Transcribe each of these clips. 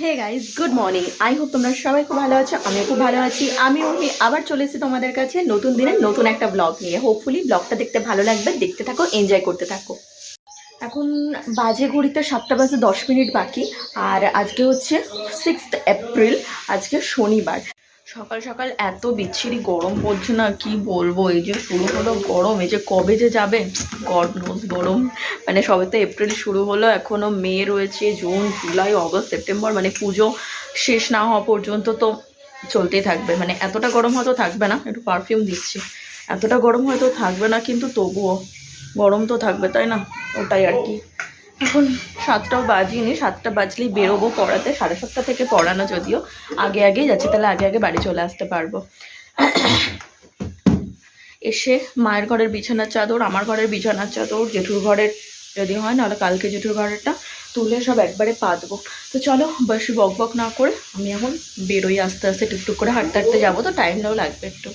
Hey guys good morning I hope তোমরা সবাই খুব ভালো আছো, আমিও খুব ভালো আছি। আমি ওহি আবার চলে এসেছি তোমাদের কাছে নতুন দিনের নতুন একটা ব্লগ নিয়ে। হোপফুলি ব্লগটা দেখতে ভালো লাগবে, দেখতে থাকো এনজয় করতে থাকো। এখন বাজে ঘড়িতে সাতটা বাজে দশ মিনিট বাকি, আর আজকে হচ্ছে সিক্সথ এপ্রিল আজকে শনিবার। সকাল সকাল এত বিচ্ছিরি গরম পড়ছে না, কি বলব? এই যে শুরু হলো গরম, এই যে কবে যে যাবে? গড গরম। মানে সবে তো এপ্রিল শুরু হলো, এখনও মে রয়েছে, জুন, জুলাই, অগস্ট, সেপ্টেম্বর মানে পুজো শেষ না হওয়া পর্যন্ত তো চলতেই থাকবে। মানে এতটা গরম হয়তো থাকবে না, একটু পারফিউম দিচ্ছি। এতটা গরম হয়তো থাকবে না, কিন্তু তবুও গরম তো থাকবে, তাই না? ওটাই আর কি। এখন সাতটাও বাজিনি, সাতটা বাজলেই বেরোবো পড়াতে, সাড়ে সাতটা থেকে পড়ানো যদিও। আগে আগেই যাচ্ছে, তাহলে আগে আগে বাড়ি চলে আসতে পারব। এসে মায়ের ঘরের বিছানার চাদর, আমার ঘরের বিছানার চাদর, জেঠুর ঘরের যদি হয়, নাহলে কালকে জেঠুর ঘরেরটা তুলে সব একবারে পাতবো। তো চলো, বেশি বক বক না করে আমি এখন বেরোই আস্তে আস্তে, টুকটুক করে হাঁটতে হাঁটতে যাব, তো টাইমটাও লাগবে একটু।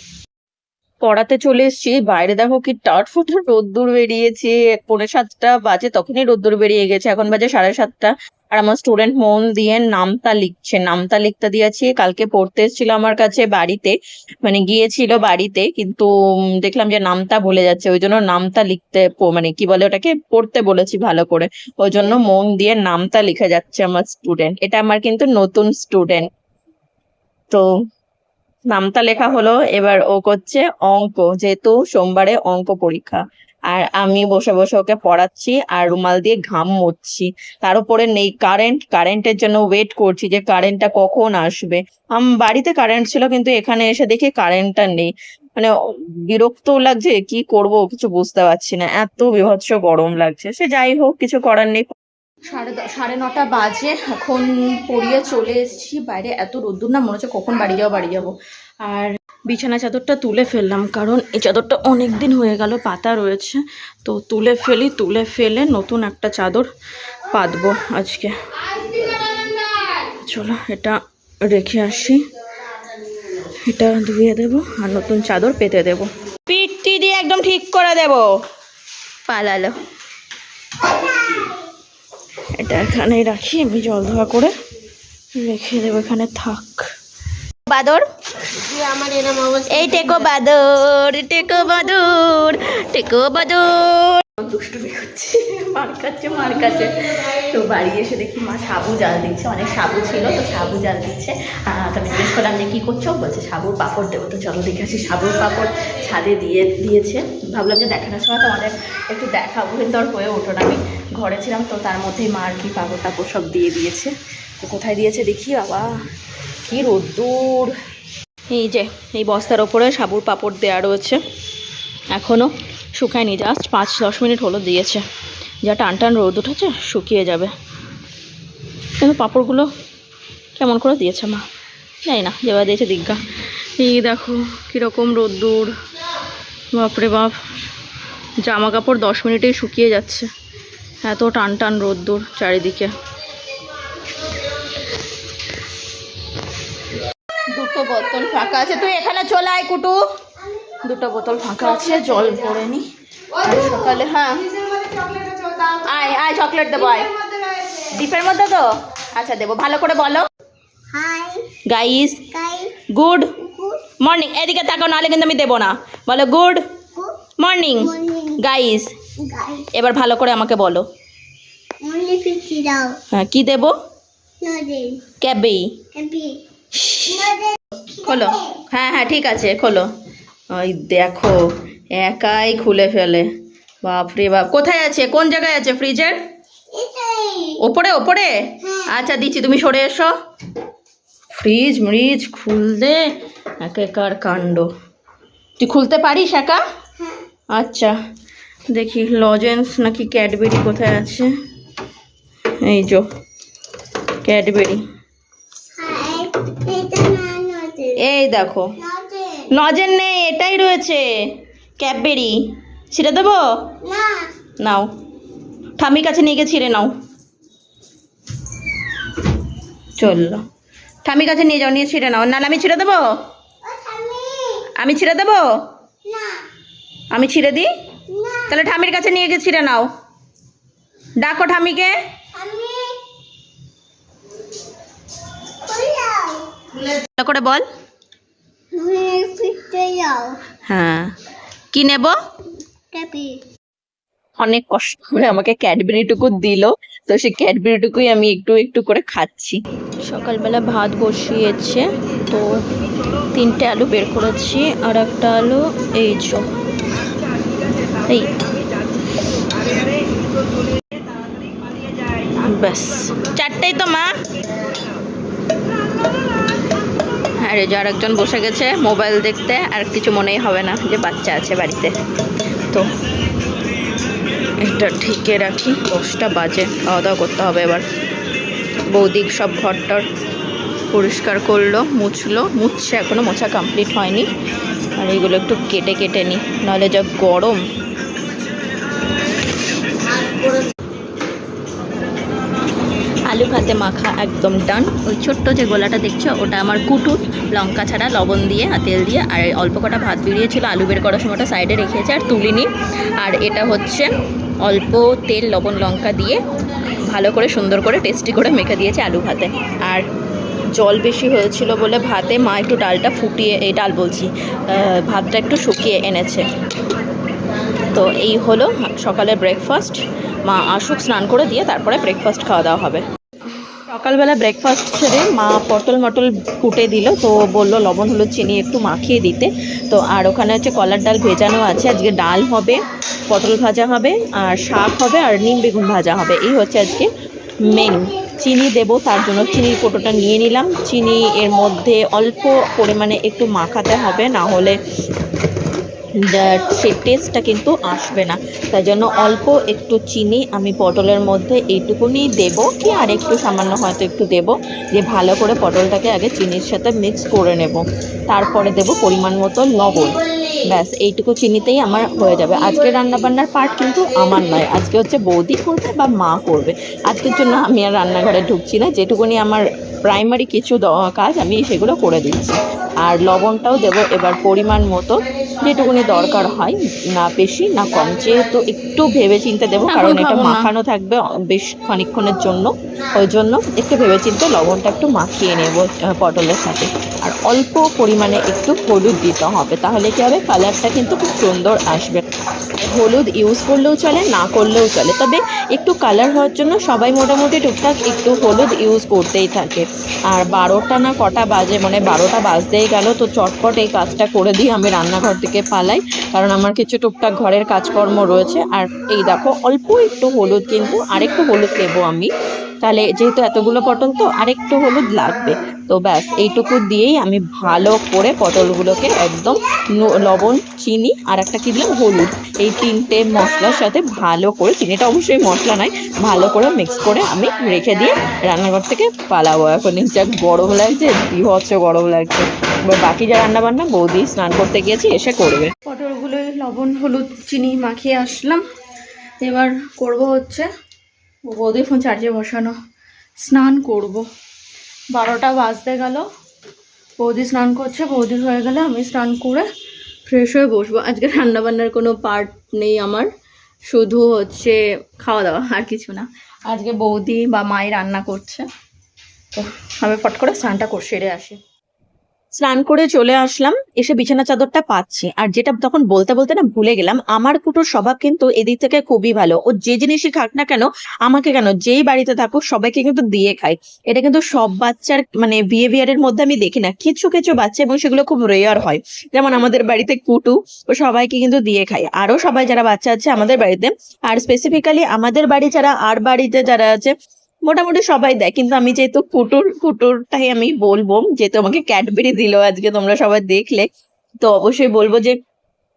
পড়াতে চলে এসেছি। বাইরে দেখো কি টাট ফুটার রোদ্দুর বেরিয়েছে। পৌনে সাতটা বাজে, তখনই রোদ্দুর বেরিয়ে গেছে। এখন বাজে সাড়ে সাতটা। আর আমার স্টুডেন্ট মন দিয়ে নামতা লিখছে। নামতা লিখতে দিয়েছি। কালকে পড়তে এসেছিল আমার কাছে বাড়িতে। মানে গিয়েছিল বাড়িতে, কিন্তু দেখলাম যে নামতা ভুলে যাচ্ছে। ওই জন্য নামতা লিখতে মানে কি বলে ওটাকে, পড়তে বলেছি ভালো করে। ওই জন্য মন দিয়ে নামতা লিখে যাচ্ছে আমার স্টুডেন্ট এটা আমার কিন্তু নতুন স্টুডেন্ট তো নামটা লেখা হলো, এবার ও করছে অঙ্ক, যেহেতু সোমবারে অঙ্ক পরীক্ষা। আর আমি বসে বসে ওকে পড়াচ্ছি আর রুমাল দিয়ে ঘাম মুছছি তার উপরে নেই কারেন্ট কারেন্টের জন্য ওয়েট করছি যে কারেন্টটা কখন আসবে। আম, বাড়িতে কারেন্ট ছিল কিন্তু এখানে এসে দেখি কারেন্টটা নেই। মানে বিরক্ত লাগছে, কি করব কিছু বুঝতে পারছি না। এত বিভৎস গরম লাগছে। সে যাই হোক, কিছু করার নেই। সাড়ে সাড়ে নটা বাজে। এখন পড়িয়ে চলে এসেছি। বাইরে এত রোদ্দুর না মনে হচ্ছে কখন বাড়ি যাব বাড়ি যাব। আর বিছানা চাদরটা তুলে ফেললাম কারণ এই চাদরটা অনেক দিন হয়ে গেল পাতা রয়েছে। তো তুলে ফেলি তুলে ফেলে নতুন একটা চাদর পাতবো আজকে। চলো এটা রেখে আসি। এটা ধুয়ে দেবো আর নতুন চাদর পেতে দেবো। পিঠটি দিয়ে একদম ঠিক করে দেবো। পালালো। এটা এখানে রাখি, আমি জল ধোয়া করে রেখে দেবো, এখানে থাক। বাদর? এই টেকো বাদর টেকো বাদর টেকো বাদর। দুষ্টুমি করছে। মার কাছে মার কাছে। তো বাড়ি এসে দেখি মা সাবু জাল দিচ্ছে। অনেক সাবু ছিল, তো সাবু জাল দিচ্ছে। তো জিজ্ঞেস করলাম, যে কী করছ? বলছে, সাবুর পাপড় দেবো। তো চলো দেখে আসি, সাবুর পাপড় ছাদে দিয়ে, দিয়েছে। ভাবলাম যে দেখানোর সময় তোমাদের একটু দেখাবো, কিন্তু আর হয়ে ওঠো না। আমি ঘরে ছিলাম, তো তার মধ্যেই মা আর কি পাপড় টাপড় সব দিয়ে দিয়েছে। তো কোথায় দিয়েছে দেখি? বাবা, কি রোদ্দুর। এই যে, এই বস্তার ওপরে সাবুর পাপড় দেওয়া রয়েছে এখনও শুকায়নি জাস্ট পাঁচ, দশ মিনিট হলো দিয়েছে। যা টান টান রোদ উঠেছে, শুকিয়ে যাবে। কিন্তু পাঁপড়গুলো কেমন করে দিয়েছে মা? জানি না, যেভাবে দিয়েছে দিগ্গা। এই দেখো, কীরকম রোদ্দুর। বাপরে বাপ। জামা কাপড় দশ মিনিটেই শুকিয়ে যাচ্ছে। এত টান টান রোদ্দুর চারিদিকে। দুটো বোতল ফাঁকা আছে। তুই এখানে চলে আয়, কুটু। দুটো বোতল ফাঁকা আছে জল ভরে নি। সকালে হ্যাঁ। আয় আয় চকলেট দেবো আয়। ডিপের মধ্যে তো? আচ্ছা দেবো। ভালো করে বলো। গাইস গুড মর্নিং এদিকে তাকাও নাহলে কিন্তু আমি দেবো না। বলো গুড মর্নিং গাইস এবার ভালো করে আমাকে বলো। হ্যাঁ কি দেবো? ক্যাবেই খোলো। হ্যাঁ হ্যাঁ ঠিক আছে খোলো। ওই দেখো, একাই খুলে ফেলে। বাপরে বাপ। কোথায় আছে? কোন জায়গায় আছে ফ্রিজের? ওপরে ওপরে? আচ্ছা দিচ্ছি, তুমি সরে এসো। ফ্রিজ মরিজ খুলতে। একেকার কাণ্ড। তুই খুলতে পারিস একা? আচ্ছা দেখি, লজেন্স নাকি ক্যাডবেরি কোথায় আছে? এই যো, ক্যাডবেরি। এই দেখো নজেন নেই এটাই রয়েছে। ক্যাডবেরি। ছিঁড়ে দেবো? নাও। ঠামির কাছে নিয়ে গিয়ে ছিঁড়ে নাও। চলল ঠামির কাছে নিয়ে যাও নিয়ে ছিঁড়ে নাও। নাহলে আমি ছিঁড়ে দেবো? আমি ছিঁড়ে দেবো? আমি ছিঁড়ে দিই? তাহলে ঠামির কাছে নিয়ে গিয়ে ছিঁড়ে নাও। ডাকো ঠামিকে করে বল। হ্যাঁ। কি নেব? অনেক কষ্ট করে আমাকে ক্যাডবেরিটুকু দিল। তো সেই ক্যাডবেরিটুকুই আমি একটু একটু করে খাচ্ছি। সকালবেলা ভাত বসিয়েছে। তো তিনটে আলু বের করেছি আর একটা আলু এই চো এই। ব্যাস। চারটেই তো মা। হ্যাঁ রে আর একজন বসে গেছে মোবাইল দেখতে, আর কিছু মনেই হবে না যে বাচ্চা আছে বাড়িতে। তো এটা ঠিকে রাখি, দশটা বাজে খাওয়া দাওয়া করতে হবে এবার। বৌদিক সব ঘরটার পরিষ্কার করল, মুছলো, মুছছে এখনও, মোছা কমপ্লিট হয়নি। আর এইগুলো একটু কেটে কেটে নিই নাহলে যা গরম। আলু ভাতে মাখা একদম ডান ওই ছোট্ট যে গোলাটা দেখছ, ওটা আমার কুটুর। লঙ্কা ছাড়া, লবণ দিয়ে আর তেল দিয়ে। আর অল্প কটা ভাত বেরিয়েছিল, আলু বের করার সময়টা সাইডে রেখেছে আর তুলিনি। আর এটা হচ্ছে অল্প তেল, লবণ, লঙ্কা দিয়ে ভালো করে সুন্দর করে টেস্টি করে মেখে দিয়েছে আলু ভাতে। আর জল বেশি হয়েছিল বলে ভাতে মা একটু ডালটা ফুটিয়ে, এই ডাল বলছি ভাতটা একটু শুকিয়ে এনেছে। তো এই হলো সকালের ব্রেকফাস্ট মা আসুক, স্নান করে দিয়ে তারপরে ব্রেকফাস্ট খাওয়া দাওয়া হবে। সকালবেলা ব্রেকফাস্ট ছেড়ে মা পটল মটল কুটে দিল, তো বলল লবণ, হলুদ, চিনি একটু মাখিয়ে দিতে। তো আর ওখানে হচ্ছে কলার ডাল ভেজানো আছে, আজকে ডাল হবে, পটল ভাজা হবে, আর শাক হবে, আর নিম বেগুন ভাজা হবে। এই হচ্ছে আজকে মেনু চিনি দেব, তার জন্য চিনির কোটোটা নিয়ে নিলাম। চিনি এর মধ্যে অল্প পরিমাণে একটু মাখাতে হবে, না হলে দা- সেই টেস্টটা কিন্তু আসবে না। তাই জন্য অল্প একটু চিনি আমি পটলের মধ্যে এইটুকুনি দেব। কি আর একটু সামান্য হয়তো একটু দেব। যে ভালো করে পটলটাকে আগে চিনির সাথে মিক্স করে নেব। তারপরে দেব পরিমাণ মতো লবণ। ব্যাস এইটুকু চিনিতেই আমার হয়ে যাবে। আজকে রান্নাবান্নার পার্ট কিন্তু আমার নয়। আজকে হচ্ছে বৌদি করবে বা মা করবে। আজকের জন্য আমি আর রান্নাঘরে ঢুকছি না। যেটুকুনি আমার প্রাইমারি কিছু কাজ আমি সেগুলো করে দিচ্ছি। আর লবণটাও দেবো এবার পরিমাণ মতো। যেটুকুনি দরকার হয় না বেশি না কম। যেহেতু একটু ভেবে চিন্তে দেবো কারণ এটা মাখানো থাকবে বেশ খানিকক্ষণের জন্য। ওই জন্য একটু ভেবে চিন্তে লবণটা একটু মাখিয়ে নেব পটলের সাথে। আর অল্প পরিমাণে একটু হলুদ দিতে হবে। তাহলে কি হবে? কালারটা কিন্তু খুব সুন্দর আসবে। হলুদ ইউজ করলেও চলে, না করলেও চলে। তবে একটু কালার হওয়ার জন্য সবাই মোটামুটি টুকটাক একটু হলুদ ইউজ করতেই থাকে। আর বারোটা না কটা বাজে মানে বারোটা বাজতেই গেল, তো চটপট এই কাজটা করে দিয়ে আমি রান্নাঘর থেকে পালাই। কারণ আমার কিছু টুকটাক ঘরের কাজকর্ম রয়েছে। আর এই দেখো, অল্প একটু হলুদ কিন্তু আরেকটু হলুদ দেবো আমি। তাহলে যেহেতু এতগুলো পটল, তো আরেকটু হলুদ লাগবে। তো ব্যাস, এইটুকু দিয়েই আমি ভালো করে পটলগুলোকে একদম লবণ, চিনি আর একটা কি দিলাম? হলুদ। এই তিনটে মশলার সাথে ভালো করে চিনিটা অবশ্যই মশলা নয়, ভালো করে মিক্স করে আমি রেখে দিয়ে রান্নাঘর থেকে পালাবো এখন। যা গরম লাগছে বিভৎস গরম লাগছে এবার বাকি যা রান্না বান্না বৌদি স্নান করতে গিয়েছি, এসে করবে। পটলগুলো লবণ, হলুদ, চিনি মাখিয়ে আসলাম। এবার করব হচ্ছে বৌদি ফোন চার্জে বসানো। স্নান করব। বারোটা বাজতে গেল। বৌদি স্নান করছে বৌদির হয়ে গেলে আমি স্নান করে ফ্রেশ হয়ে বসবো। আজকে রান্নাবান্নার কোনো পার্ট নেই আমার। শুধু হচ্ছে খাওয়া দাওয়া আর কিছু না। আজকে বৌদি বা মাই রান্না করছে। তো আমি ফট করে স্নানটা করে সেরে আসি। স্নান করে চলে আসলাম, এসে বিছানা চাদরটা পাচ্ছি। আর যেটা তখন বলতে বলতে না ভুলে গেলাম, আমার কুটোর স্বভাব কিন্তু এদিক থেকে খুবই ভালো। ও যে জিনিসই খাক না কেন, আমাকে কেন, যেই বাড়িতে থাকুক সবাইকে কিন্তু দিয়ে খায়। এটা কিন্তু সব বাচ্চার মানে বিহেভিয়ারের মধ্যে আমি দেখি না। কিছু কিছু বাচ্চা এবং সেগুলো খুব রেয়ার হয়। যেমন আমাদের বাড়িতে কুটু, ও সবাইকে কিন্তু দিয়ে খায়। আরও সবাই যারা বাচ্চা আছে আমাদের বাড়িতে, আর স্পেসিফিক্যালি আমাদের বাড়ি যারা, আর বাড়িতে যারা আছে মোটামুটি সবাই দেয়, কিন্তু আমি যেহেতু কুটুর, কুটুরটাই আমি বলব, যেহেতু আমাকে ক্যাডবেরি দিল, আজকে তোমরা সবাই দেখলে, তো অবশ্যই বলব যে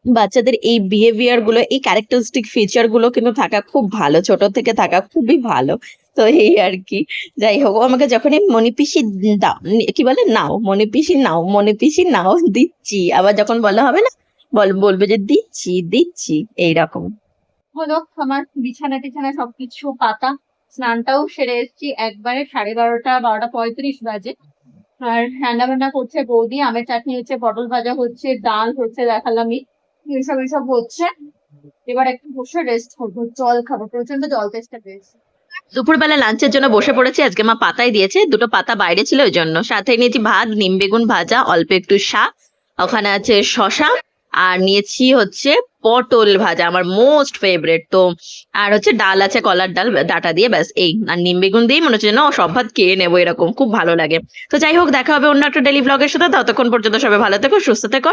বাচ্চাদের এই বিহেভিয়ারগুলো, এই ক্যারেক্টারিস্টিক ফিচারগুলো কিন্তু থাকা খুব ভালো, ছোট থেকে থাকা খুবই ভালো, তো এই আর কি। যাই হোক আমাকে যখনই মণিপিসি দাও কি বলে, নাও মণিপিসি নাও মণিপিসি নাও, দিচ্ছি, আবার যখন বলা হবে না, বল, বলবে যে দিচ্ছি দিচ্ছি, এইরকম। হলো আমার বিছানা টিছানা সবকিছু পাতা স্নানটাও সেরে এসেছি। একবারে সাড়ে বারোটা বারোটা পঁয়ত্রিশ বাজে। আর রান্না বান্না করছে বৌদি, আমের চাটনি হচ্ছে, পটল ভাজা হচ্ছে, ডাল হচ্ছে দেখালামই এসব এইসব হচ্ছে। এবার একটু বসে রেস্ট করব, জল খাব প্রচণ্ড জল তেষ্টা পেয়েছে। দুপুরবেলা লাঞ্চের জন্য বসে পড়েছি, আজকে মা পাতাই দিয়েছে, দুটো পাতা বাইরে ছিল ওই জন্য। সাথে নিয়েছি ভাত, নিম বেগুন ভাজা, অল্প একটু শাক, ওখানে আছে শশা আর নিয়েছি হচ্ছে পটল ভাজা, আমার মোস্ট ফেভারেট তো, আর হচ্ছে ডাল আছে, কলার ডাল, ডাটা দিয়ে ব্যাস, এই, আর নিম বেগুন দিয়েই মনে হচ্ছে না সব ভাত খেয়ে নেব এরকম, খুব ভালো লাগে। তো যাই হোক, দেখা হবে অন্য একটা ডেলি ব্লগের সাথে, ততক্ষণ পর্যন্ত সবাই ভালো থেকো, সুস্থ থেকো